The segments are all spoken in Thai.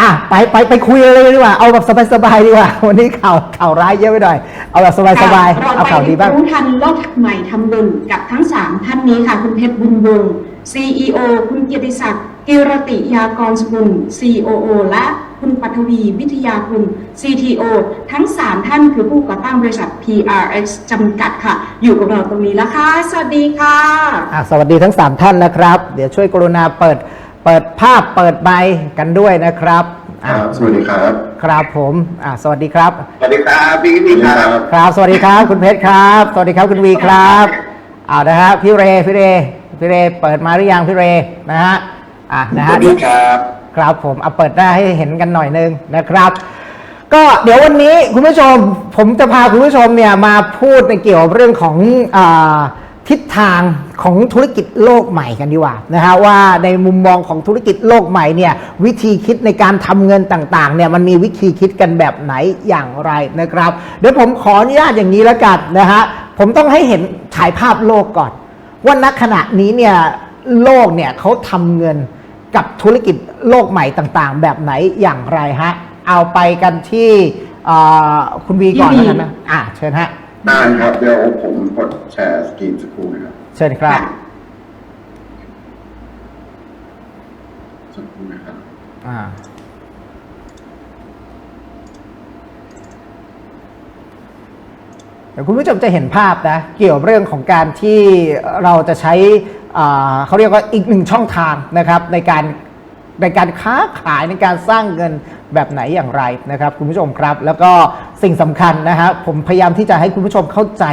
อะไปไปไปคุยเลยดีกว่า เอาแบบสบายๆดีกว่า วันนี้ข่าวข่าวร้ายเยอะไปหน่อย เอาแบบสบายๆค่ะเอาข่าวดีบ้างรู้ทันโลกใหม่ทำบุญกับทั้ง 3 ท่านนี้ค่ะ คุณเพชรบุญวงศ์ CEO คุณเกียรติศักดิ์กิรติยากรสกุล COO และคุณปัทวีวิทยาคุณ CTO ทั้ง 3 ท่านคือผู้ก่อตั้งบริษัท PRX จำกัดค่ะ อยู่กับเราตรงนี้แล้วค่ะ สวัสดีค่ะอะสวัสดีทั้ง 3 ท่านนะครับ เดี๋ยวช่วยกรุณาเปิด เปิดภาพเปิดไมค์กันด้วยนะครับคอะรับสวัสดีครับ ครับผมอะสวัสดีครับ สวัสดีครับพี่พี่ครับ ครับ สวัสดีครับ คุณเพชรครับ สวัสดีครับคุณวีครับเอานะฮะพี่เรพี่เรพี่เรเปิดมาหรือยังพี่เรนะฮะอะนะสฮะวัสดีครับ ครับผมเอาเปิดหน้าให้เห็นกันหน่อยนึงนะครับ ก็เดี๋ยววันนี้คุณผู้ชม ผมจะพาคุณผู้ชมเนี่ยมาพูดในเกี่ยวกับเรื่องของอา ทิศทางของธุรกิจโลกใหม่กันดีกว่านะฮะว่าในมุมมองของธุรกิจโลกใหม่เนี่ยวิธีคิดในการทำเงินต่างๆเนี่ยมันมีวิธีคิดกันแบบไหนอย่างไรนะครับ เดี๋ยวผมขออนุญาตอย่างนี้แล้วกันนะฮะผมต้องให้เห็นถ่ายภาพโลกก่อน ว่าณขณะนี้เนี่ยโลกเนี่ยเขาทำเงินกับธุรกิจโลกใหม่ต่างๆ แบบไหนอย่างไรฮะเอาไปกันที่คุณวีก่อนแล้วกันะอะเชิญฮะ ได้ครับ เดี๋ยวผมกดแชร์สกรีนสักครู่นะครับ เชิญครับ สักครู่นะครับ อ่า เดี๋ยวคุณผู้ชมจะเห็นภาพนะ เกี่ยวเรื่องของการที่เราจะใช้อ่าเขาเรียกว่าอีกหนึ่งช่องทางนะครับ ในการในการค้าขายในการสร้างเงินแบบไหนอย่างไรนะครับ คุณผู้ชมครับ แล้วก็ สิ่งสำคัญนะฮะผมพยายามที่จะให้คุณผู้ชมเข้าใจ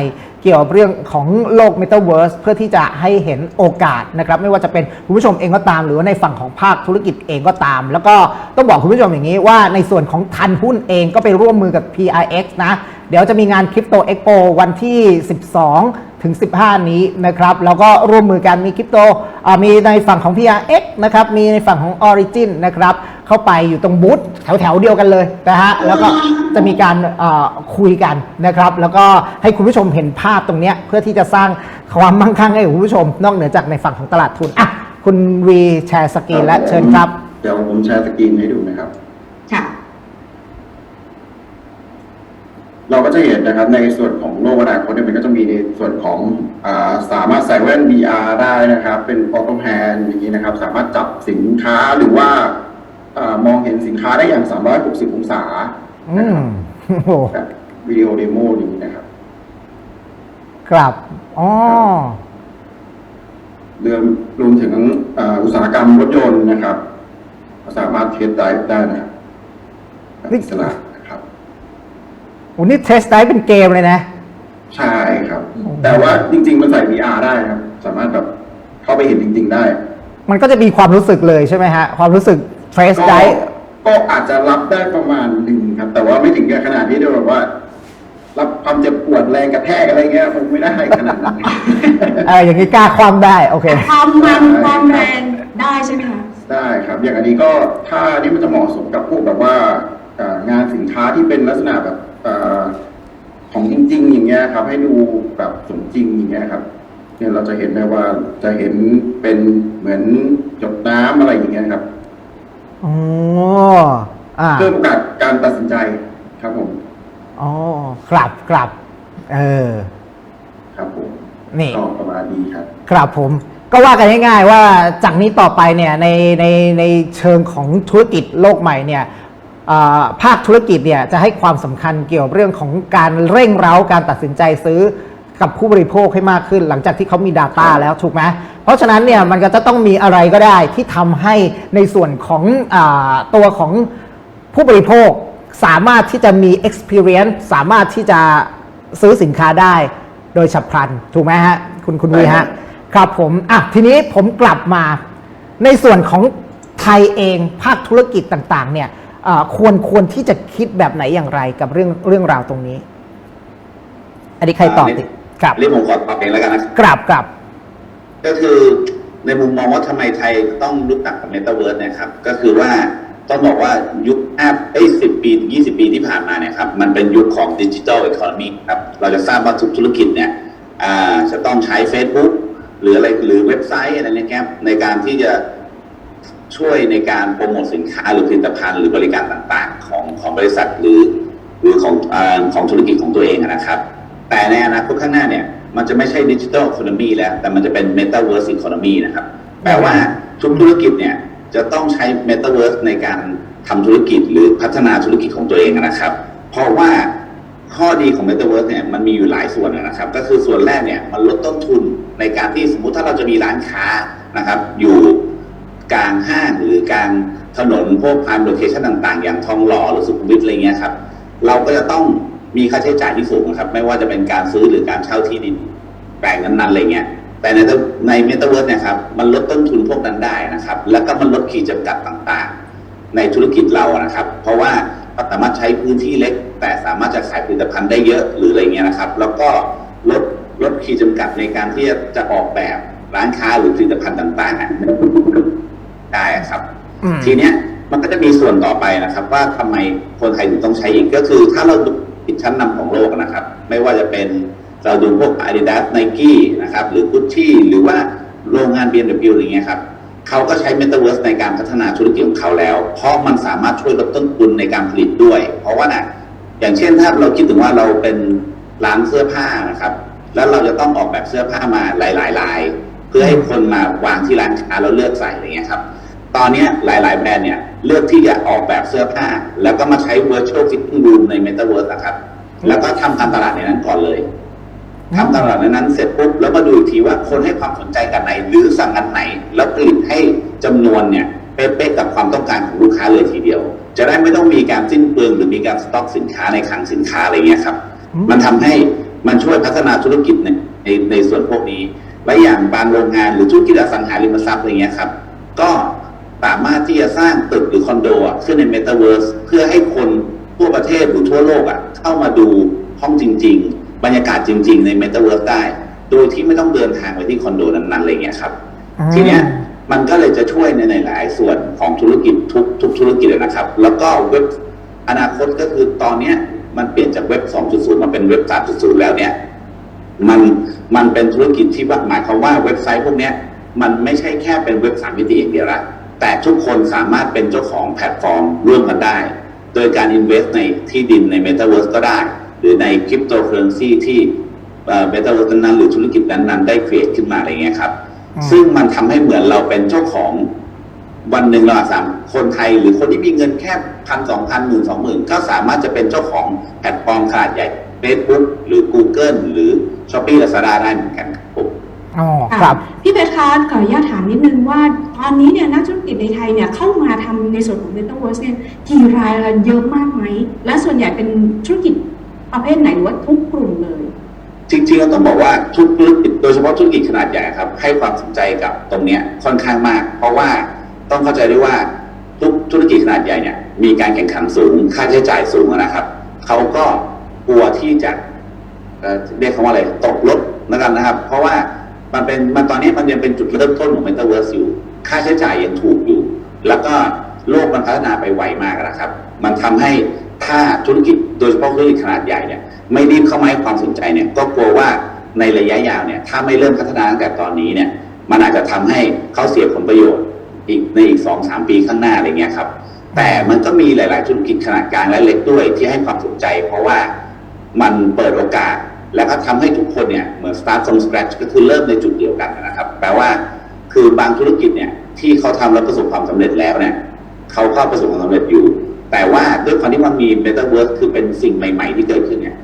เกี่ยวกับเรื่องของโลก m e t a เวิร์สเพื่อที่จะให้เห็นโอกาสนะครับไม่ว่าจะเป็นคุณผู้ชมเองก็ตาม หรือว่าในฝั่งของภาคธุรกิจเองก็ตาม แล้วก็ต้องบอกคุณผู้ชมอย่างนี้ว่าในส่วนของทันหุ้นเองก็ไปร่วมมือกับ PIX นะ เดี๋ยวจะมีงาน Crypto Expo วันที่ 12 ถึง 15 นี้นะครับแล้วก็ร่วมมือกันมีคริปโตอ่ามีในฝั่งของ PRX นะครับมีในฝั่งของ Origin นะครับเข้าไปอยู่ตรงบูธแถวๆเดียวกันเลยนะฮะแล้วก็จะมีการเอ่อคุยกันนะครับแล้วก็ให้คุณผู้ชมเห็นภาพตรงเนี้ยเพื่อที่จะสร้างความมั่งคั่งให้กับคุณผู้ชม นอกเหนือจากในฝั่งของตลาดทุนอะคุณวีแชร์สกรีนและเชิญครับ เดี๋ยวผมแชร์สกรีนให้ดูนะครับ ค่ะ เราก็จะเห็นนะครับในส่วนของโลกอนาคตเนี่ยมันก็จะมีในส่วนของอาสามารถใส่แว่น VR ได้นะครับ เป็นออโต้แฮนอย่างนี้นะครับ สามารถจับสินค้าหรือว่าอามองเห็นสินค้าได้อย่าง 360 องศาอืมโอ้โหแบบวิดีโอเดโมอย่างนี้นะครับครับอ๋อเรื่องรวมถึงอาอุตสาหกรรมรถยนต์นะครับ สามารถเทสได้ได้นะครับแบบอิสระนะครับ โอ้นี่เทสไดเป็นเกมเลยนะ ใช่ครับ แต่ว่าจริง ๆ มันใส่ VR ได้ครับ สามารถแบบเข้าไปเห็นจริง ๆ ได้ มันก็จะมีความรู้สึกเลยใช่ไหมฮะ ความรู้สึกเทสก็ไดก็อาจจะรับได้ประมาณหนึ่งครับ แต่ว่าไม่ถึงกับขนาดที่จะแบบว่า รับความเจ็บปวดแรงกระแทกอะไรเงี้ยคงไม่ได้ขนาดนั้นเอออย่างนี้กล้าความได้โอเคความมันความแรงได้ใช่ไหมคะได้ครับ อย่างอันนี้ก็ถ้าอันนี้มันจะเหมาะสมกับพวกแบบว่าเอ่องานสินค้าที่เป็นลักษณะแบบ เอ่อของจริง ๆ อย่างเงี้ยครับ ให้ดูแบบสมจริงอย่างเงี้ยครับเนี่ยเราจะเห็นได้ว่าจะเห็นเป็นเหมือนหยดน้ำอะไรอย่างเงี้ยครับอ๋ออ่าเพิ่มโอกาสการตัดสินใจครับผมอ๋อกลับกลับ เออ ครับผมนี่ ก็ประมาณนี้ครับ ครับผม ก็ว่ากันง่ายๆว่าจากนี้ต่อไปเนี่ยในในในเชิงของธุรกิจโลกใหม่เนี่ยอ่า ภาคธุรกิจเนี่ยจะให้ความสำคัญเกี่ยวกับเรื่องของการเร่งเร้าการตัดสินใจซื้อกับผู้บริโภคให้มากขึ้น หลังจากที่เขามี Data ครับแล้วถูกไหมเพราะฉะนั้นเนี่ยมันก็จะต้องมีอะไรก็ได้ที่ทำให้ในส่วนของอาตัวของผู้บริโภคสามารถที่จะมี experience สามารถที่จะซื้อสินค้าได้โดยฉับพลัน ถูกไหมฮะ คุณคุณวีฮะ ครับผมอะทีนี้ผมกลับมา ในส่วนของไทยเองภาคธุรกิจต่าง ๆ เนี่ยเอ่อ ควรควรที่จะคิดแบบไหนอย่างไรกับเรื่องเรื่องราวตรงนี้ อันนี้ใครตอบดิครับเรื่องผมขอตอบเองแล้วกันนะครับกลับกลับก็คือในมุมมองว่าทำไมไทยต้องรู้จักกับเมตาเวิร์สนะครับ ก็คือว่าต้องบอกว่ายุคห้าเอ้สิบปีถึงยี่สิบปีที่ผ่านมาเนี่ยครับ มันเป็นยุคของดิจิทัลอีโคโนมีครับ เราจะทราบว่าทุกธุรกิจเนี่ยอ่าจะต้องใช้ Facebook หรืออะไรหรือเว็บไซต์อะไรเนี่ยครับในการที่จะ ช่วยในการโปรโมทสินค้าหรือผลิตภัณฑ์หรือบริการต่างๆ ของของบริษัทหรือหรือของอของธุรกิจของตัวเองนะครับ แต่ในอนาคตข้างหน้าเนี่ยมันจะไม่ใช่ดิจิทัล e c o n o m y แล้ว แต่มันจะเป็น Metaverse Economy นะครับแปลว่าทุกธุรกิจเนี่ยจะต้องใช้ Metaverse ในการทำธุรกิจหรือพัฒนาธุรกิจของตัวเองนะครับ เพราะว่าข้อดีของ Metaverse เนี่ยมันมีอยู่หลายส่วนนะครับ ก็คือส่วนแรกเนี่ยมันลดต้นทุนในการที่สมมุติถ้าเราจะมีร้านค้านะครับ อยู่ กลางห้างหรือกลางถนนพวกพานโลเคชันต่างๆ อย่างทองหล่อหรือสุขุมวิทอะไรเงี้ยครับ เราก็จะต้องมีค่าใช้จ่ายที่สูงครับ ไม่ว่าจะเป็นการซื้อหรือการเช่าที่ดินแปลงนั้นๆอะไรเงี้ย แต่ในในเมตาเวิร์สเนี่ยครับ มันลดต้นทุนพวกนั้นได้นะครับ แล้วก็มันลดขีดจำกัดต่างๆ ในธุรกิจเรานะครับ เพราะว่าเราสามารถใช้พื้นที่เล็ก แต่สามารถจะขายผลิตภัณฑ์ได้เยอะหรืออะไรเงี้ยนะครับ แล้วก็ลดลดขีดจำกัดในการที่จะออกแบบร้านค้าหรือผลิตภัณฑ์ต่างๆ ได้ครับอืมทีเนี้ยมันก็จะมีส่วนต่อไปนะครับ ว่าทำไมคนไทยถึงต้องใช้อีกก็คือถ้าเราดูติดชั้นนำของโลกนะครับ ไม่ว่าจะเป็นเราดูพวก Adidas Nike นะครับ หรือ Gucci หรือว่าโรงงาน BMW อะไรเงี้ยครับเขาก็ใช้ Metaverse ในการพัฒนาธุรกิจของเขาแล้ว เพราะมันสามารถช่วยลดต้นทุนในการผลิตด้วย เพราะว่านะอย่างเช่นถ้าเราคิดถึงว่าเราเป็นร้านเสื้อผ้านะครับ แล้วเราจะต้องออกแบบเสื้อผ้ามาหลายๆลาย เพื่อให้คนมาวางที่ร้านค้าแล้วเลือกใส่อะไรเงี้ยครับ ตอนเนี้ยหลาย ๆ แบรนด์เนี่ย เลือกที่จะออกแบบเสื้อผ้า แล้วก็มาใช้ virtual fitting room ใน Metaverse นะครับ แล้วก็ทำการตลาดในนั้นก่อนเลยทำตลาดในนั้นเสร็จปุ๊บแล้วมาดูอีกทีว่าคนให้ความสนใจกันไหน หรือสั่งอันไหน แล้วผลิตให้จำนวนเนี่ยเป๊ะๆกับความต้องการของลูกค้าเลยทีเดียว จะได้ไม่ต้องมีการสิ้นเปลืองหรือมีการสต็อกสินค้าในคลังสินค้าอะไรเงี้ยครับอืมมันทำให้มันช่วยพัฒนาธุรกิจในในในส่วนพวกนี้และอย่างบางโรงงานหรือธุรกิจอสังหาริมทรัพย์อะไรเงี้ยครับ ก็ สามารถที่จะสร้างตึกหรือคอนโดอะขึ้นในเมตาเวิร์สเพื่อให้คนทั่วประเทศหรือทั่วโลกอะเข้ามาดูห้องจริง ๆ บรรยากาศจริง ๆ ในเมตาเวิร์สได้ โดยที่ไม่ต้องเดินทางไปที่คอนโดนั้นๆอะไรเงี้ยครับ ทีเนี้ยมันก็เลยจะช่วยในหลายๆส่วนของธุรกิจทุกทุกธุรกิจเลยนะครับ แล้วก็เว็บอนาคตก็คือตอนเนี้ยมันเปลี่ยนจากเว็บ 2.0 มาเป็นเว็บ 3.0 แล้วเนี่ย มันมันเป็นธุรกิจที่ว่าหมายความว่าเว็บไซต์พวกเนี้ยมันไม่ใช่แค่เป็นเว็บสามมิติอย่างเดียวละ แต่ทุกคนสามารถเป็นเจ้าของแพลตฟอร์มร่วมกันได้ โดยการ invest ในที่ดินใน Metaverse ก็ได้ หรือในคริปโตเคอเรนซีที่เมตาเวิร์สนั้นๆหรือธุรกิจนั้นๆ ได้ create ขึ้นมาอะไรเงี้ยครับอืมซึ่งมันทำให้เหมือนเราเป็นเจ้าของวันหนึ่งเราอาจสามคนไทยหรือคนที่มีเงินแค่พันสองพันหมื่นสองหมื่นก็สามารถจะเป็นเจ้าของแพลตฟอร์มขนาดใหญ่ Facebook หรือ Google หรือ s h o p e e Lazada ได้เหมือนกันครับผม อ๋อค่ะครับพี่เพชรคะขออนุญาตถามนิดนึงว่า ตอนนี้เนี่ยนักธุรกิจในไทยเนี่ยเข้ามาทำในส่วนของ Metaverse เนี่ยกี่รายละเยอะมากไหม และส่วนใหญ่เป็นธุรกิจประเภทไหนหรือว่าทุกกลุ่มเลย จริงๆเราต้องบอกว่าทุกธุรกิจโดยเฉพาะธุรกิจขนาดใหญ่ครับ ให้ความสนใจกับตรงเนี้ยค่อนข้างมาก เพราะว่าต้องเข้าใจด้วยว่าทุกธุรกิจขนาดใหญ่เนี่ยมีการแข่งขันสูงค่าใช้จ่ายสูงนะครับเขาก็กลัวที่จะเอ่อเรียกคำว่าอะไรตกรถนะครับนะครับ เพราะว่า มันเป็นมันตอนนี้มันยังเป็นจุดเริ่มต้นของ Metaverse อยู่ ค่าใช้จ่ายยังถูกอยู่ แล้วก็โลกมันพัฒนาไปไวมากนะครับ มันทำให้ถ้าธุรกิจโดยเฉพาะธุรกิจขนาดใหญ่เนี่ยไม่รีบเข้ามาให้ความสนใจเนี่ยก็กลัวว่าในระยะยาวเนี่ยถ้าไม่เริ่มพัฒนาตั้งแต่ตอนนี้เนี่ยมันอาจจะทำให้เขาเสียผลประโยชน์อีกในอีกสองสามปีข้างหน้าอะไรเงี้ยครับแต่มันก็มีหลาย ๆ ธุรกิจขนาดกลางและเล็กด้วยที่ให้ความสนใจ เพราะว่ามันเปิดโอกาส แล้วก็ทำให้ทุกคนเนี่ยเหมือน start from scratch ก็คือเริ่มในจุดเดียวกันนะครับ แปลว่าคือบางธุรกิจเนี่ยที่เขาทำแล้วประสบความสำเร็จแล้วเนี่ยเขาก็ประสบความสำเร็จอยู่ แต่ว่าด้วยความที่มันมี Metaverse คือเป็นสิ่งใหม่ ๆ ที่เกิดขึ้นเนี่ย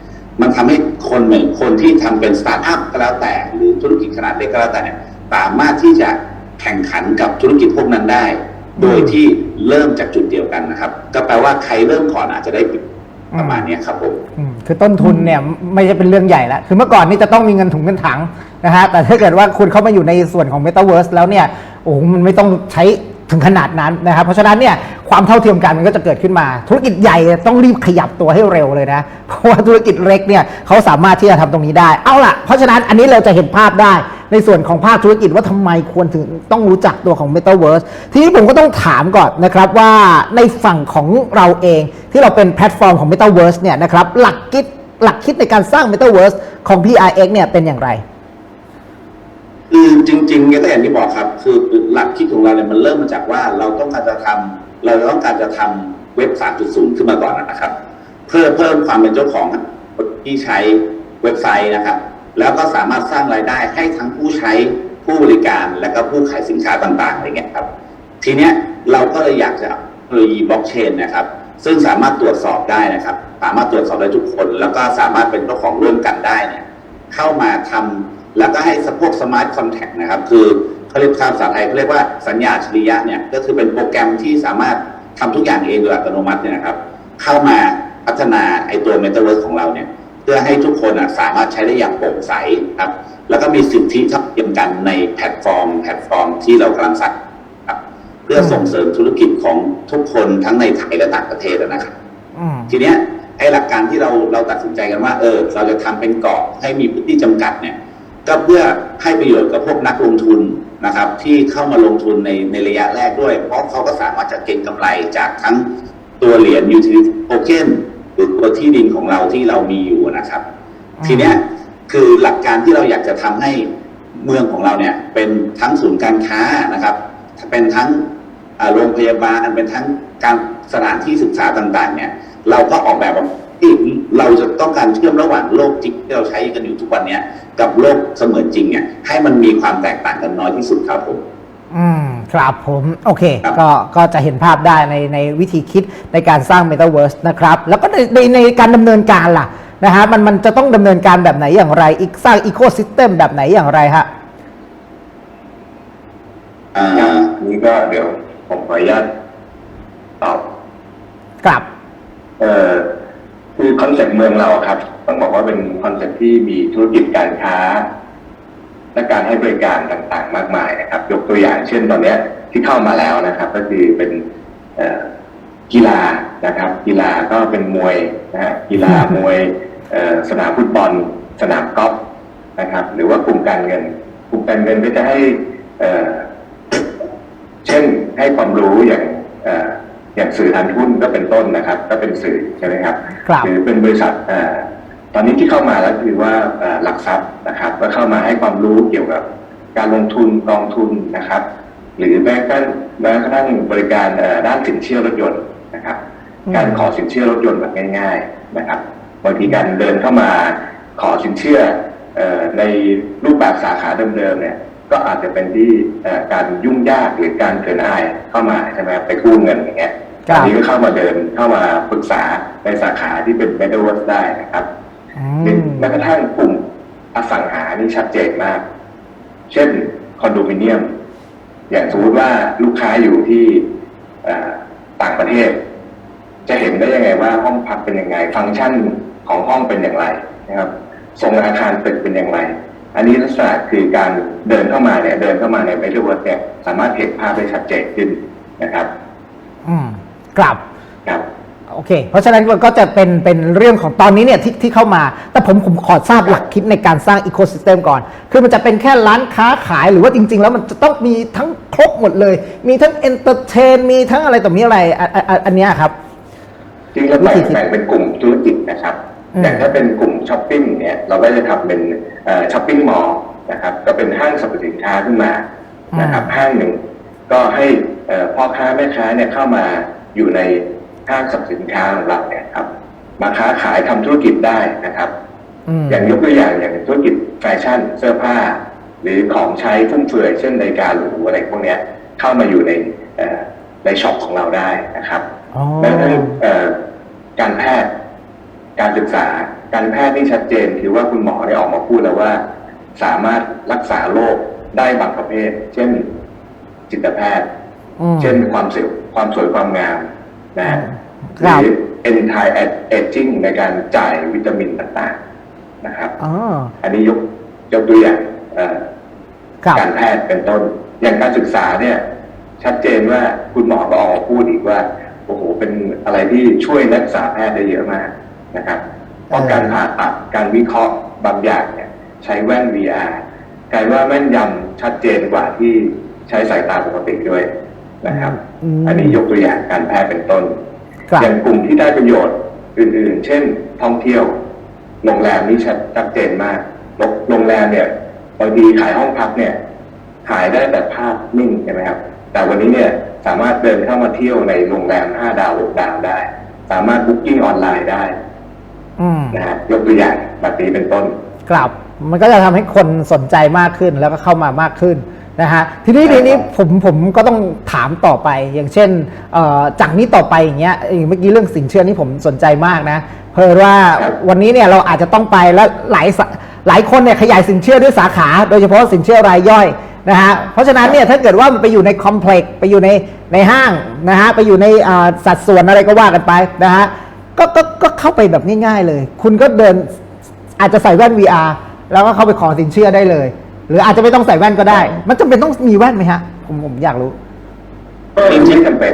มันทำให้คนเหมือนคนที่ทำเป็นสตาร์ทอัพก็แล้วแต่ หรือธุรกิจขนาดเล็กก็แล้วแต่เนี่ยสามารถที่จะแข่งขันกับธุรกิจพวกนั้นได้ โดยที่เริ่มจากจุดเดียวกันนะครับ ก็แปลว่าใครเริ่มก่อนอาจจะได้ ปรียบประมาณเนี้ยครับผมอืมคือต้นทุนเนี่ยไม่ใช่เป็นเรื่องใหญ่แล้วคือเมื่อก่อนนี่จะต้องมีเงินถุงเงินถังนะฮะแต่ถ้าเกิดว่าคุณเข้ามาอยู่ในส่วนของ Metaverse แล้วเนี่ยโอ้โหมันไม่ต้องใช้ ถึงขนาดนั้นนะครับ เพราะฉะนั้นเนี่ยความเท่าเทียมกันมันก็จะเกิดขึ้นมา ธุรกิจใหญ่ต้องรีบขยับตัวให้เร็วเลยนะ เพราะว่าธุรกิจเล็กเนี่ยเขาสามารถที่จะทำตรงนี้ได้ เอาล่ะ เพราะฉะนั้นอันนี้เราจะเห็นภาพได้ในส่วนของภาคธุรกิจว่าทำไมควรถึงต้องรู้จักตัวของ Metaverse ทีนี้ผมก็ต้องถามก่อนนะครับว่าในฝั่งของเราเองที่เราเป็นแพลตฟอร์มของ Metaverse เนี่ยนะครับหลักคิดหลักคิดในการสร้าง Metaverse ของ PRX เนี่ยเป็นอย่างไร คือจริงๆก็อย่างที่บอกครับ คือหลักคิดของเราเนี่ยมันเริ่มมาจากว่าเราต้องการจะทำเราต้องการจะทำเว็บ 3.0 ขึ้นมาก่อนนะครับ เพื่อเพิ่มความเป็นเจ้าของที่ใช้เว็บไซต์นะครับ แล้วก็สามารถสร้างรายได้ให้ทั้งผู้ใช้ผู้บริการและก็ผู้ขายสินค้าต่างๆอะไรเงี้ยครับ ทีเนี้ยเราก็เลยอยากจะเทคโนโลยีบล็อกเชนนะครับ ซึ่งสามารถตรวจสอบได้นะครับ สามารถตรวจสอบได้ทุกคน แล้วก็สามารถเป็นเจ้าของร่วมกันได้เนี่ยเข้ามาทำ แล้วก็ให้พวกสมาร์ทคอนแทคนะครับ คือเขาเรียกภาษาไทยเขาเรียกว่าสัญญาอัจฉริยะเนี่ยก็คือเป็นโปรแกรมที่สามารถทำทุกอย่างเองโดยอัตโนมัติเนี่ยนะครับ เข้ามาพัฒนาไอตัว Metaverse ของเราเนี่ย เพื่อให้ทุกคนอะสามารถใช้ได้อย่างโปร่งใสครับ แล้วก็มีสิทธิเท่าเทียมกันในแพลตฟอร์ม แพลตฟอร์มที่เรากำลังสร้างครับเพื่อส่งเสริมธุรกิจของทุกคนทั้งในไทยและต่างประเทศนะครับอืมทีเนี้ยไอ้หลักการที่เราเราตัดสินใจกันว่า เออ เราจะทำเป็นเกาะให้มีพื้นที่จำกัดเนี่ย ก็เพื่อให้ประโยชน์กับพวกนักลงทุนนะครับที่เข้ามาลงทุนในในระยะแรกด้วย เพราะเขาก็สามารถจะเก็งกำไรจากทั้งตัวเหรียญ utility token หรือตัวที่ดินของเราที่เรามีอยู่นะครับอืมทีเนี้ยคือหลักการที่เราอยากจะทำให้เมืองของเราเนี่ยเป็นทั้งศูนย์การค้านะครับ เป็นทั้งอ่าโรงพยาบาลเป็นทั้งการสถานที่ศึกษาต่าง ๆ เนี่ย เราก็ออกแบบว่า ที่เราจะต้องการเชื่อมระหว่างโลกจริงที่เราใช้กันอยู่ทุกวันเนี้ยกับโลกเสมือนจริงเนี่ยให้มันมีความแตกต่างกันน้อยที่สุดครับผมอืมครับผมโอเคครับก็ก็จะเห็นภาพได้ในในวิธีคิดในการสร้าง Metaverse นะครับแล้วก็ในในในการดำเนินการล่ะนะฮะมันมันจะต้องดำเนินการแบบไหนอย่างไร อีกสร้างอีโค y ิสเต็มแบบไหนอย่างไรฮะอ่าอันนี้ก็เดี๋ยวผมขออนุญาตตอบกลับเอ่อ คือคอนเซ็ปต์เมืองเราครับ ต้องบอกว่าเป็นคอนเซ็ปต์ที่มีธุรกิจการค้า และการให้บริการต่างๆ มากมายนะครับ ยกตัวอย่างเช่นตอนนี้ที่เข้ามาแล้วนะครับ ก็คือเป็นกีฬานะครับ กีฬาก็เป็นมวยนะฮะกีฬามวยสนามฟุตบอล สนามกอล์ฟนะครับ หรือว่ากลุ่มการเงิน กลุ่มการเงินก็จะให้เช่นให้ความรู้อย่าง อ่ออย่างสื่อทางหุ้นก็เป็นต้นนะครับ ก็เป็นสื่อใช่ไหมครับครับหรือเป็นบริษัทเอ่อตอนนี้ที่เข้ามาแล้วคือว่าเอ่อหลักทรัพย์นะครับก็เข้ามาให้ความรู้เกี่ยวกับการลงทุนกองทุนนะครับ หรือแม้กระทั่งแม้กระทั่งบริการเอ่อด้านสินเชื่อรถยนต์นะครับอืมการขอสินเชื่อรถยนต์แบบง่าย ๆนะครับบางทีการเดินเข้ามาขอสินเชื่อเอ่อในรูปแบบสาขาเดิมๆเนี่ยก็อาจจะเป็นที่เอ่อการยุ่งยากหรือการเขินอายเข้ามาใช่ไหมครับไปกู้เงินอย่างเงี้ย ครับอันนี้ก็เข้ามาเดินเข้ามาปรึกษาในสาขาที่เป็น Metaverse ได้นะครับอืหรือมแม้กระทั่งกลุ่มอสังหานี่ชัดเจนมาก เช่นคอนโดมิเนียม อย่างสมมติว่าลูกค้าอยู่ที่เอ่อต่างประเทศ จะเห็นได้ยังไงว่าห้องพักเป็นยังไง ฟังก์ชันของห้องเป็นอย่างไรนะครับทรงอาคารตึกเป็นอย่างไร อันนี้ลักษณะคือการเดินเข้ามาเนี่ย เดินเข้ามาในเมตาเวิร์สเนี่ยสามารถเห็นภาพได้ชัดเจนขึ้นนะครับ อืม กลับครับโอเค เพราะฉะนั้นมันก็จะเป็นเป็นเรื่องของตอนนี้เนี่ยที่ที่เข้ามา แต่ผมผมขอทราบหลักคิดในการสร้างอีโค y ิสเต็มก่อน คือมันจะเป็นแค่ร้านค้าขายหรือว่าจริง ๆ แล้วมันจะต้องมีทั้งครบหมดเลย มีทั้งเอนเตอร์เทน มีทั้งอะไรต่อมีอะไร อันอันอันอันเนี้ยครับ จริงๆแล้วแบ่งวิธีคิดแบ่งเป็นกลุ่มธุรกิจนะครับอืมอย่างถ้าเป็นกลุ่มช้อปปิ้งเนี่ย เราก็จะทำเป็นช้อปปิ้งมอลล์นะครับ ก็เป็นห้างสรรพสินค้าขึ้นมา นะครับ ห้างหนึ่ง ก็ให้เอ่อพ่อค้าแม่ค้าเนี่ยเข้ามา อยู่ในห้างสรรพสินค้าของเราเนี่ยครับ มาค้าขายทำธุรกิจได้นะครับอืมอย่างยกตัวอย่างอย่างธุรกิจแฟชั่นเสื้อผ้า หรือของใช้ฟุ่มเฟือยเช่นนาฬิกาหรูอะไรพวกเนี้ยเข้ามาอยู่ในเอ่อในช็อปของเราได้นะครับอ๋อแม้กระทั่งเอ่อการแพทย์การศึกษาการแพทย์นี่ชัดเจนคือว่าคุณหมอได้ออกมาพูดแล้วว่า สามารถรักษาโรคได้บางประเภท เช่นจิตแพทย์อืม เช่นความสวยความสวยความงามนะฮะหครัรืบอ anti aging ในการจ่ายวิตามินต่างๆนะครับอ๋ออันนี้ยกยกตัวอย่างเอ่อครับการแพทย์เป็นต้น อย่างการศึกษาเนี่ย ชัดเจนว่าคุณหมอก็ออกมาพูดอีกว่าโอ้โหเป็นอะไรที่ช่วยนักศึกษาแพทย์ได้เยอะมากนะครับเพราะเออการผ่าตัดการวิเคราะห์บางอย่างเนี่ย ใช้แว่น VR กลายว่าแม่นยำชัดเจนกว่าที่ใช้สายตาปกติด้วย นะครับมอันนี้ยกตัวอย่างการแพทย์เป็นต้นครับอย่างกลุ่มที่ได้ประโยชน์อื่นๆ เช่น ท่องเที่ยว โรงแรมนี่ชัดชัดเจนมากโรงโรงแรมเนี่ยบางทีขายห้องพักเนี่ย ขายได้แต่ภาพนิ่งใช่ไหมครับ แต่วันนี้เนี่ยสามารถเดินเข้ามาเที่ยวในโรงแรมห้าดาวหกดาวได้ สามารถบุ๊กิ้งออนไลน์ได้อืมนะฮะยกตัวอย่างแบบนี้เป็นต้น ครับ มันก็จะทำให้คนสนใจมากขึ้นแล้วก็เข้ามามากขึ้น นะฮะทีนี้ใช่ครับทีนี้ผมผมก็ต้องถามต่อไป อย่างเช่นเอ่อจากนี้ต่อไปอย่างเงี้ยเอ่อเมื่อกี้เรื่องสินเชื่อนี่ผมสนใจมากนะเพราะว่าวันนี้เนี่ยเราอาจจะต้องไปแล้วหลายสาหลายคนเนี่ยขยายสินเชื่อด้วยสาขา โดยเฉพาะสินเชื่อรายย่อยนะฮะเพราะฉะนั้นเนี่ยถ้าเกิดว่ามันไปอยู่ในคอมเพล็กซ์ไปอยู่ในในห้างนะฮะไปอยู่ในอ่าสัดส่วนอะไรก็ว่ากันไปนะฮะก็ก็ก็เข้าไปแบบง่ายๆเลย คุณก็เดินอาจจะใส่แว่น VR แล้วก็เข้าไปขอสินเชื่อได้เลย หรืออาจจะไม่ต้องใส่แว่นก็ได้ มันจำเป็นต้องมีแว่นไหมฮะ ผมผมอยากรู้ก็ไม่จำเป็น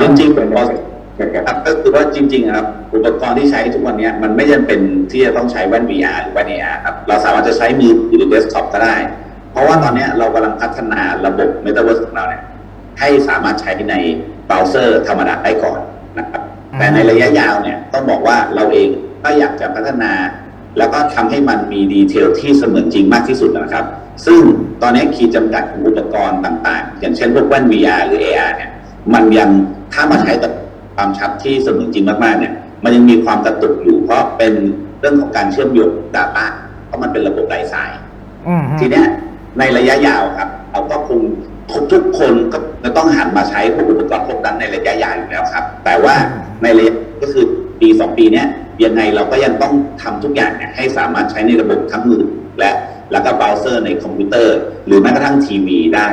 จริงๆผมพอเช่นกันครับก็คือว่าจริงๆครับอุปกรณ์ที่ใช้ทุกวันเนี้ยมันไม่จำเป็นที่จะต้องใช้แว่น VR หรือแว่น AR ครับเราสามารถจะใช้มือถือหรือเดสก์ท็อปก็ได้ เพราะว่าตอนเนี้ยเรากำลังพัฒนาระบบ Metaverse ของเราเนี่ยให้สามารถใช้ในเบราว์เซอร์ธรรมดาได้ก่อนนะครับอืมแต่ในระยะยาวเนี่ยต้องบอกว่าเราเองก็อยากจะพัฒนา แล้วก็ทำให้มันมีดีเทลที่เสมือนจริงมากที่สุดนะครับ ซึ่งตอนนี้ขีดจำกัดของอุปกรณ์ต่างๆ อย่างเช่นพวกแว่น VR หรือ AR เนี่ยมันยังถ้ามาใช้กับความชัดที่เสมือนจริงมากๆเนี่ยมันยังมีความกระตุกอยู่เพราะเป็นเรื่องของการเชื่อมโยง Data เพราะมันเป็นระบบไร้สายอืมฮึทีเนี้ยในระยะยาวครับ เราก็คงทุกทุกคนก็จะต้องหันมาใช้พวกอุปกรณ์พวกนั้นในระยะยาวอยู่แล้วครับ แต่ว่าในระยะก็คือ ปีสองปีเนี้ยยังไงเราก็ยังต้องทำทุกอย่างเนี่ยให้สามารถใช้ในระบบทั้งมือและแล้วก็เบราว์เซอร์ในคอมพิวเตอร์ หรือแม้กระทั่งทีวีได้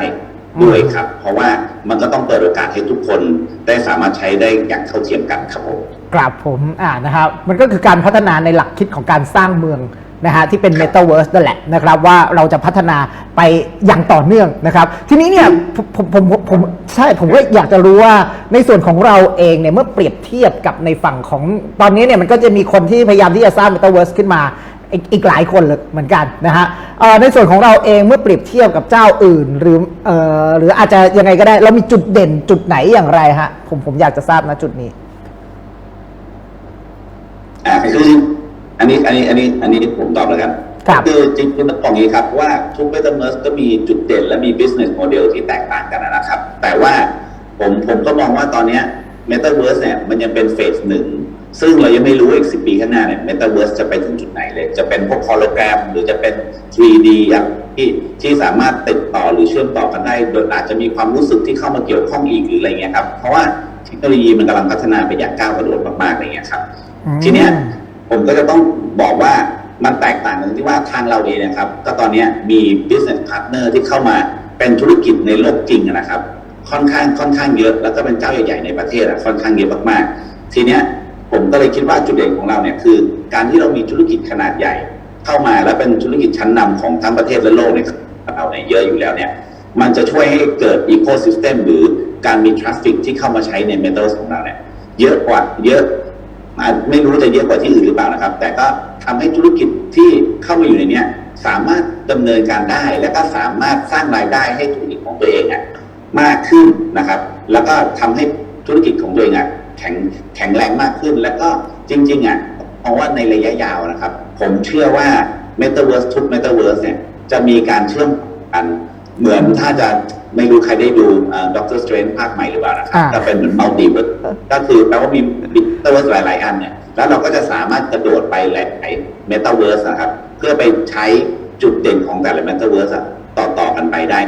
ด้วยครับ เพราะว่ามันก็ต้องเปิดโอกาสให้ทุกคนได้สามารถใช้ได้อย่างเท่าเทียมกันครับผมกราบผมอ่านะครับ มันก็คือการพัฒนาในหลักคิดของการสร้างเมือง นะฮะที่เป็น Metaverse นั่นแหละนะครับว่าเราจะพัฒนาไปอย่างต่อเนื่องนะครับ ทีนี้เนี่ยผมผมผมใช่ผมก็อยากจะรู้ว่าในส่วนของเราเองเนี่ยเมื่อเปรียบเทียบกับในฝั่งของตอนนี้เนี่ยมันก็จะมีคนที่พยายามที่จะสร้าง Metaverse ขึ้นมาอีกอีกหลายคนเลยเหมือนกันนะฮะในส่วนของเราเองเมื่อเปรียบเทียบกับเจ้าอื่น หรือเอ่อหรืออาจจะยังไงก็ได้ เรามีจุดเด่นจุดไหนอย่างไรฮะผมผมอยากจะทราบนะจุดนี้อ่าคือ อันนี้อันนี้อันนี้อันนี้ผมตอบแล้วกันครับคือจริงๆต้องบอกอย่างนี้ครับว่าทุก Metaverse ก็มีจุดเด่นและมี business model ที่แตกต่างกันนะครับ แต่ว่าผมผมก็มองว่าตอนเนี้ย Metaverse เนี่ยมันยังเป็นเฟสหนึ่งซึ่งเรายังไม่รู้อีก10ปีข้างหน้าเนี่ย Metaverse จะไปถึงจุดไหนเลย จะเป็นพวก hologram หรือจะเป็น 3D อย่างที่ที่สามารถติดต่อหรือเชื่อมต่อกันได้ โดยอาจจะมีความรู้สึกที่เข้ามาเกี่ยวข้องอีกหรืออะไรเงี้ยครับ เพราะว่าเทคโนโลยีมันกำลังพัฒนาไปอย่างก้าวกระโดดมากๆอะไรเงี้ยครับอืมทีเนี้ย ผมก็จะต้องบอกว่ามันแตกต่างกันที่ว่าทางเราเองนะครับ ก็ตอนนี้มี business partner ที่เข้ามาเป็นธุรกิจในโลกจริงนะครับ ค่อนข้างค่อนข้างเยอะ แล้วก็เป็นเจ้าใหญ่ๆในประเทศอะค่อนข้างเยอะมากๆ ทีเนี้ยผมก็เลยคิดว่าจุดเด่นของเราเนี่ยคือ การที่เรามีธุรกิจขนาดใหญ่ เข้ามาแล้วเป็นธุรกิจชั้นนำของทั้งประเทศและโลกเนี่ยเราเนี่ยเยอะอยู่แล้วเนี่ยมันจะช่วยให้เกิด ecosystem หรือการมีทราฟฟิกที่เข้ามาใช้ใน Metals ของเราเนี่ยเยอะกว่าเยอะ ไม่รู้จะเยอะกว่าที่อื่นหรือเปล่านะครับ แต่ก็ทำให้ธุรกิจที่เข้ามาอยู่ในเนี้ยสามารถดำเนินการได้ และก็สามารถสร้างรายได้ให้ธุรกิจของตัวเองอะมากขึ้นนะครับ แล้วก็ทำให้ธุรกิจของตัวเองอะแข็งแข็งแรงมากขึ้น แล้วก็จริงๆอะเพราะว่าในระยะยาวนะครับ ผมเชื่อว่า Metaverse ทุก Metaverse เนี่ยจะมีการเชื่อมกันเหมือนถ้าจะไม่รู้ใครได้ดูด็อกเตอร์สเตรนภาคใหม่หรือเปล่านะครับอ่าก็เป็นเหมือนมัลติเวิร์สก็คือแปลว่ามีมิ เตอร์เวิร์สหลาย ๆ อันเนี่ยแล้วเราก็จะสามารถกระโดดไปหลายเมตาเวิร์สนะครับ เพื่อไปใช้จุดเด่นของแต่ละเมตาเวิร์สต่อต่อกันไปได้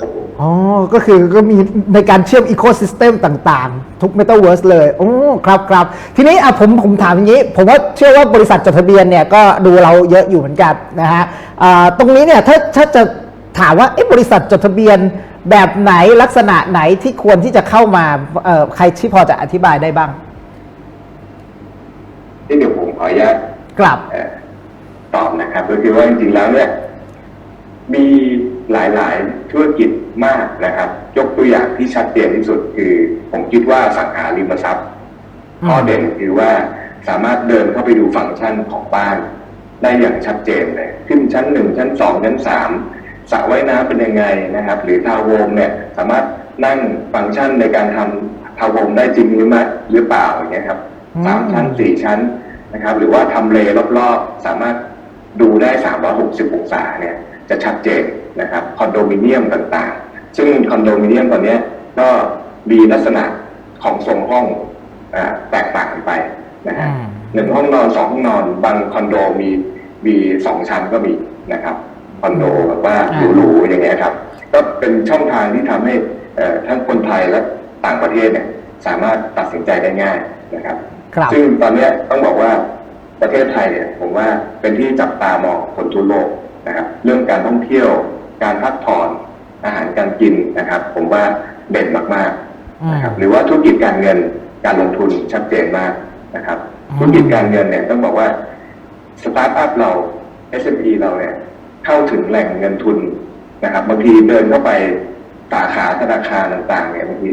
ครับผมอ๋อ ก็คือก็มีในการเชื่อมอีโค y ิสเต็มต่างๆ ทุก Metaverse เลย โอ้ครับครับทีนี้อะผมผมถามอย่างนี้ ผมว่าเชื่อว่าบริษัทจดทะเบียนเนี่ยก็ดูเราเยอะอยู่เหมือนกันนะฮะตรงนี้เนี่ยถ้าถ้าจะถามว่าบริษัทจดทะเบียนแบบไหนลักษณะไหนที่ควรที่จะเข้ามาใครที่พอจะอธิบายได้บ้าง ที่เดี๋ยวผมขออนุญาตกลับเอ่อตอบนะครับก็คือว่าจริงๆแล้วเนี่ยมีหลายๆธุรกิจมากนะครับ ยกตัวอย่างที่ชัดเจนที่สุดคือ ผมคิดว่าสังหาริมทรัพย์อืมข้อเด่นคือว่าสามารถเดินเข้าไปดูฟังก์ชันของบ้าน ได้อย่างชัดเจนเลยขึ้นชั้นหนึ่งชั้นสองชั้นสามสระว่ายน้ำเป็นยังไงนะครับ หรือทาวน์โฮมเนี่ยสามารถนั่งฟังก์ชันในการทำทาวน์โฮมได้จริงหรือไม่หรือเปล่าอย่างเงี้ยครับอืม สามชั้นสี่ชั้นนะครับ หรือว่าทำเลรอบๆ สามารถดูได้ 360 องศาเนี่ยจะชัดเจนนะครับคอนโดมิเนียมต่างๆ ซึ่งคอนโดมิเนียมตอนเนี้ยก็มีลักษณะของทรงห้องอ่าแตกต่างกันไปนะฮะอืมหนึ่งห้องนอนสองห้องนอนบางคอนโดมีมีสองชั้นก็มีนะครับคอนโดแบบว่าอ่าหรูๆอย่างเงี้ยครับ ก็เป็นช่องทางที่ทำให้เอ่อทั้งคนไทยและต่างประเทศเนี่ยสามารถตัดสินใจได้ง่ายนะครับครับ ซึ่งตอนเนี้ยต้องบอกว่าประเทศไทยเนี่ยผมว่าเป็นที่จับตามองคนทั่วโลกนะครับ เรื่องการท่องเที่ยว การพักผ่อนอาหารการกินนะครับ ผมว่าเด่นมากๆนะครับหรือว่าธุรกิจการเงินการลงทุนชัดเจนมากนะครับอืมธุรกิจการเงินเนี่ยต้องบอกว่าสตาร์ทอัพเรา SME เราเนี่ยเข้าถึงแหล่งเงินทุนนะครับ บางทีเดินเข้าไปสาขาธนาคารต่างๆเนี่ยบางที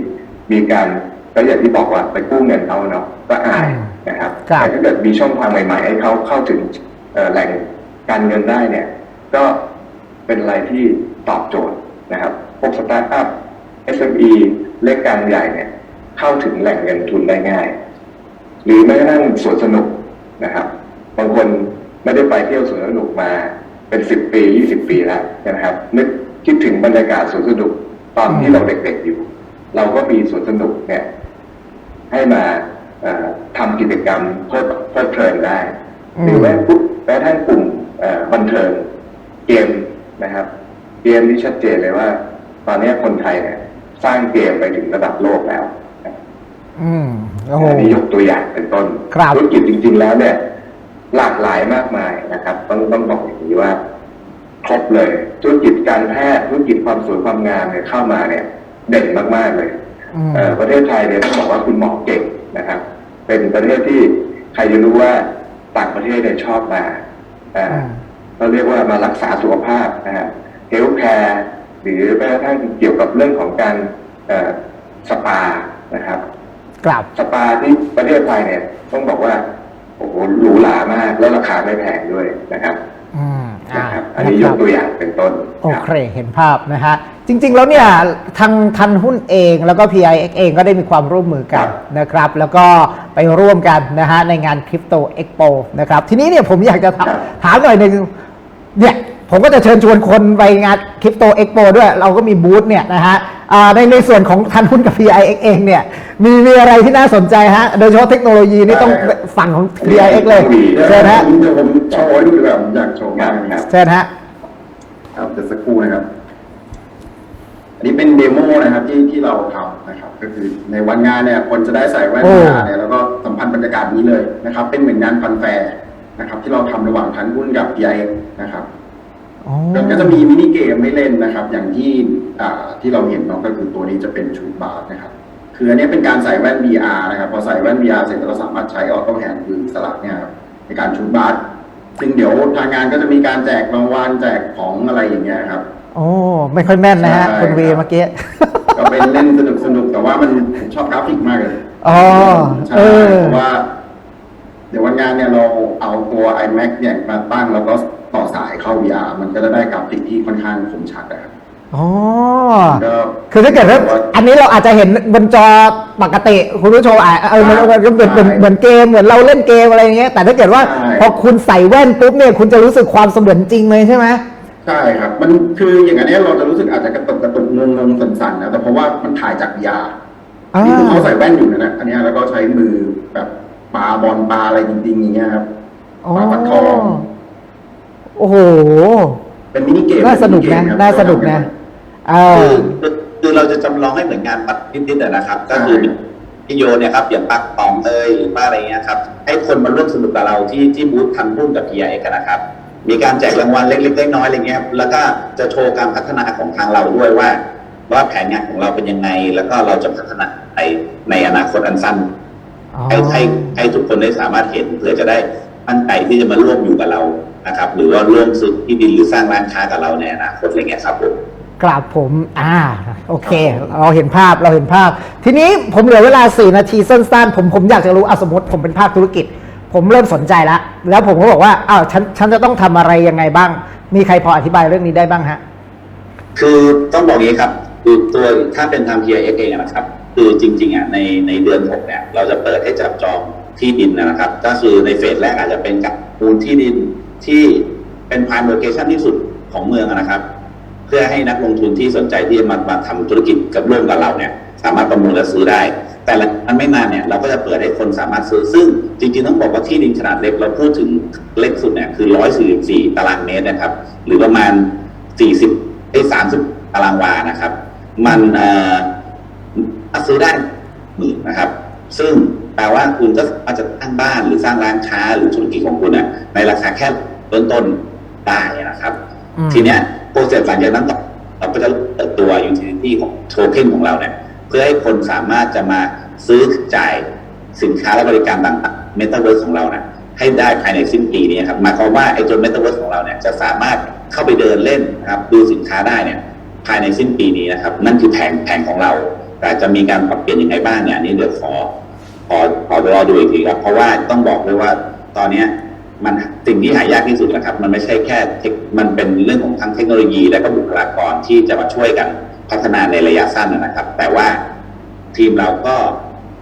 มีการ ก็อย่างที่บอกว่าไปกู้เงินเขาเนาะก็อายนะครับครับแต่ถ้าเกิดมีช่องทางใหม่ ๆ ให้เขาเข้าถึงเอ่อแหล่งการเงินได้เนี่ย ก็เป็นอะไรที่ตอบโจทย์นะครับพวกสตาร์ทอัพ SME เล็กกลางใหญ่เนี่ย เข้าถึงแหล่งเงินทุนได้ง่าย หรือแม้กระทั่งสวนสนุกนะครับ บางคนไม่ได้ไปเที่ยวสวนสนุกมาเป็นสิบปียี่สิบปีแล้วนะครับ นึกคิดถึงบรรยากาศสวนสนุกตอนที่เราเด็กๆอยู่ เราก็มีสวนสนุกเนี่ย ให้มาเอ่อทำกิจกรรมเพลิดเพลิดเพลินได้ หรือแม้ปุ๊บแม้กระทั่งกลุ่มเอ่อบันเทิงเกมนะครับ เกมที่ชัดเจนเลยว่า ตอนนี้คนไทยเนี่ยสร้างเกมไปถึงระดับโลกแล้วนะครับอืมโอ้โหอันนี้ยกตัวอย่างเป็นต้นครับธุรกิจจริง ๆ แล้วเนี่ย หลากหลายมากมายนะครับ ต้องต้องบอกอย่างนี้ว่าครบเลยธุรกิจการแพทย์ธุรกิจความสวยความงามเนี่ยเข้ามาเนี่ย เด่นมากๆเลยอืมเอ่อ ประเทศไทยเนี่ยต้องบอกว่าคุณหมอเก่งนะครับ เป็นประเทศที่ใครจะรู้ว่าต่างประเทศเนี่ยชอบมาอ่าอืมเราเรียกว่ามารักษาสุขภาพนะฮะเฮลท์แคร์หรือแม้กระทั่งเกี่ยวกับเรื่องของการเอ่อสปานะครับกลับสปาที่ประเทศไทยเนี่ยต้องบอกว่าโอ้โหหรูหรามากแล้วราคาไม่แพงด้วยนะครับ อืมอ่า นะครับอันนี้ยะคกรับตัวอย่างเป็นต้นโอครับเคเห็นภาพนะฮะจริง ๆ แล้วเนี่ยทางทันหุ้นเองแล้วก็ PIX เองก็ได้มีความร่วมมือกันครับนะครับ แล้วก็ไปร่วมกันนะฮะในงานคริปโตเอ็กโปนะครับ ทีนี้เนี่ยผมอยากจะถามครับถามหน่อยหนึ่งเนี่ยผมก็จะเชิญชวนคนไปงานคริปโตเอ็กโปด้วย เราก็มีบูธเนี่ยนะฮะอ่าในในส่วนของทันหุ้นกับ PIX เองเนี่ยมีมีอะไรที่น่าสนใจฮะโดยเฉพาะเทคโนโลยีนี่ต้อง ฝั่งของ PIX เลยเชิญฮะเดี๋ยวผมโชว์ให้ดูดีกว่าผมอยากโชว์มากนะครับเชิญฮะครับเดี๋ยวสักครู่นะครับ อันนี้เป็นเดโมนะครับที่ที่เราทำนะครับ ก็คือในวันงานเนี่ยคนจะได้ใส่แว่นโอ้ตาเนี่ยแล้วก็สัมผัสบรรยากาศนี้เลยนะครับ เป็นเหมือนงานฟันแฟร์นะครับ ที่เราทำระหว่างทันหุ้นกับ PI นะครับอ๋อแล้วก็จะมีมินิเกมให้เล่นนะครับ อย่างที่อ่าที่เราเห็นเนาะก็คือตัวนี้จะเป็นชุดบาร์นะครับ คืออันนี้เป็นการใส่แว่น VR นะครับ พอใส่แว่น VR เสร็จเราสามารถใช้ออโต้แฮนด์คือสลักเนี่ยครับในการชุดบาร์ซึ่งเดี๋ยวทางงานก็จะมีการแจกรางวัลแจกของอะไรอย่างเงี้ยครับ โอ้ไม่ค่อยแม่นนะฮะใช่ คุณวีครับเมื่อกี้ ก็เป็นเล่นสนุกสนุกๆแต่ว่ามันผมชอบกราฟิกมากเลยอ๋อใช่เออ เพราะว่า เดี๋ยววันงานเนี่ยเราเอาตัว iMac เนี่ยมาตั้งแล้วก็ต่อสายเข้า VR มันก็จะได้กราฟิกที่ค่อนข้างคมชัดนะครับ อ๋อ ก็คือถ้าเกิดว่าอันนี้เราอาจจะเห็นบนจอปกติคุณผู้ชมอะเออมันมันก็เหมือนเหมือนเหมือนเกมเหมือนเราเล่นเกมอะไรอย่างเงี้ยแต่ถ้าเกิดว่าใช่พอคุณใส่แว่นปุ๊บเนี่ยคุณจะรู้สึกความเสมือนจริงเลยใช่ไหมใช่ครับ มันคืออย่างอันเนี้ยเราจะรู้สึกอาจจะกระตุกกระตุกงงงๆสั่นๆนะแต่เพราะว่ามันถ่ายจากยาอ่านี่คือเขาใส่แว่นอยู่นะนะอันเนี้ยแล้วก็ใช้มือแบบปาบอลปาอะไรจริงๆอย่างเงี้ยครับอ๋อปาปัดทองโอ้โห เป็นมินิเกมน่าสนุกนะเป็มิเมครับน่าสนุกนะ เอคืออ คือคือเราจะจำลองให้เหมือนงานปัดนิดๆอะนะครับ ก็คือใช่พี่โยเนี่ยครับอย่างปักตองเอยหรือว่าอะไรเงี้ยครับให้คนมาร่วมสนุกกับเราที่ที่บูธทันรุ่นกับ PI กันนะครับ มีการแจกรางวัลเล็กๆน้อยๆอะไรเงี้ยครับแล้วก็จะโชว์การพัฒนาของทางเราด้วยว่า ว่าแผนงานของเราเป็นยังไง แล้วก็เราจะพัฒนาในในอนาคตอันสั้น ให้ให้ให้ทุกคนได้สามารถเห็นเพื่อจะได้มั่นใจที่จะมาร่วมอยู่กับเรานะครับ หรือว่าร่วมซื้อที่ดินหรือสร้างร้านค้ากับเราในอนาคตอะไรเงี้ยครับผม กราบผมอ่าโอเค เราเห็นภาพเราเห็นภาพ ทีนี้ผมเหลือเวลา 4 นาทีสั้นๆ ผมผมอยากจะรู้อะสมมติผมเป็นภาคธุรกิจ ผมเริ่มสนใจแล้วแล้วผมก็บอกว่าอ้าวฉันฉันจะต้องทำอะไรยังไงบ้าง มีใครพออธิบายเรื่องนี้ได้บ้างฮะ คือต้องบอกอย่างนี้ครับคือตัวถ้าเป็นทาง PIX เองนะครับ คือจริงๆอะในในเดือน6เนี่ยเราจะเปิดให้จับจองที่ดินนะครับ ก็คือในเฟสแรกอาจจะเป็นกับมูลที่ดินที่เป็น prime location ที่สุดของเมืองนะครับ พื่อให้นักลงทุนที่สนใจที่จะมามาทำธุรกิจกับร่วมกับเราเนี่ยสามารถประมูลและซื้อได้ แต่ละมันไม่นานเนี่ยเราก็จะเปิดให้คนสามารถซื้อ ซึ่งจริงๆต้องบอกว่าที่ดินขนาดเล็กเราพูดถึงเล็กสุดเนี่ยคือ 144 ตารางเมตรนะครับ หรือประมาณ 40ไอ้30 ตารางวานะครับ มันเอ่อซื้อได้หมื่นนะครับ ซึ่งแปลว่าคุณก็อาจจะตั้งบ้านหรือสร้างร้านค้าหรือธุรกิจของคุณเนี่ยในราคาแค่เริ่มต้นได้นะครับอืมทีเนี้ย โปรเซสหลังจากนั้นเราก็จะเปิดตัว utility ของโทเค็นของเราเนี่ยเพื่อให้คนสามารถจะมาซื้อจ่ายสินค้าและบริการต่างๆ Metaverse ของเราเนี่ยให้ได้ภายในสิ้นปีนี้ครับหมายความว่าไอ้ตัว Metaverse ของเราเนี่ยจะสามารถเข้าไปเดินเล่นนะครับดูสินค้าได้เนี่ยภายในสิ้นปีนี้นะครับนั่นคือแผนแผนของเรา แต่จะมีการปรับเปลี่ยนยังไงบ้างเนี่ยนนี้เดี๋ยวขอขอขอรอดูอีกทีครับเพราะว่าต้องบอกเลยว่าตอนเนี้ย มันสิ่งที่หายากที่สุดนะครับ มันไม่ใช่แค่เทคมันเป็นเรื่องของทั้งเทคโนโลยี และก็บุคลากรที่จะมาช่วยกันพัฒนาในระยะสั้นนะครับ แต่ว่าทีมเราก็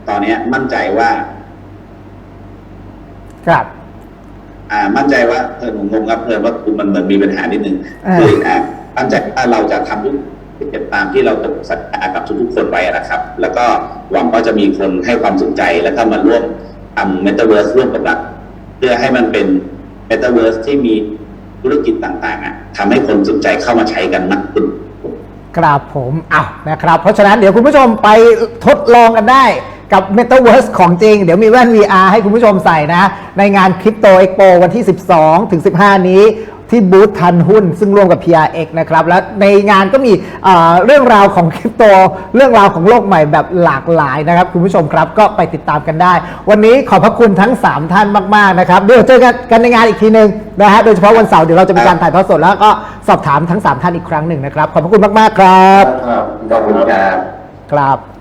ตอนเนี้ยมั่นใจว่า ครับ อ่า มั่นใจว่าเออผมงงครับเพื่อนว่ามันเหมือนมีปัญหานิดนึงอ่าคืออ่ามั่นใจว่าเราจะทำทุกกิจตามที่เราตกสัญญากับทุกๆคนไว้นะครับ แล้วก็หวังว่าจะมีคนให้ความสนใจ แล้วก็มาร่วมทำเมตาเวิร์สร่วมกับเรา เพื่อให้มันเป็นเมตาเวิร์สที่มีธุรกิจต่างๆอะทำให้คนสนใจเข้ามาใช้กันมากขึ้นครับผมอ้าวนะครับ เพราะฉะนั้นเดี๋ยวคุณผู้ชมไปทดลองกันได้กับ m e t a เวิร์สของจริง เดี๋ยวมีแว่น VR ให้คุณผู้ชมใส่นะ ในงานคริปโตเอ็กโปวันที่ 12 ถึง 15 นี้ ที่บูธทันหุ้น ซึ่งร่วมกับ PRX นะครับ และในงานก็มีเอ่อเรื่องราวของคริปโต เรื่องราวของโลกใหม่แบบหลากหลายนะครับ คุณผู้ชมครับก็ไปติดตามกันได้ วันนี้ขอบพระคุณทั้ง 3 ท่านมาก ๆ นะครับ เดี๋ยวเจอกันกันในงานอีกทีหนึ่งนะฮะโดยเฉพาะวันเสาร์เดี๋ยวเราจะมีการถ่ายทอดสดแล้วก็สอบถามทั้ง 3 ท่านอีกครั้งหนึ่งนะครับขอบพระคุณมากๆครับครับขอบคุณครับครับ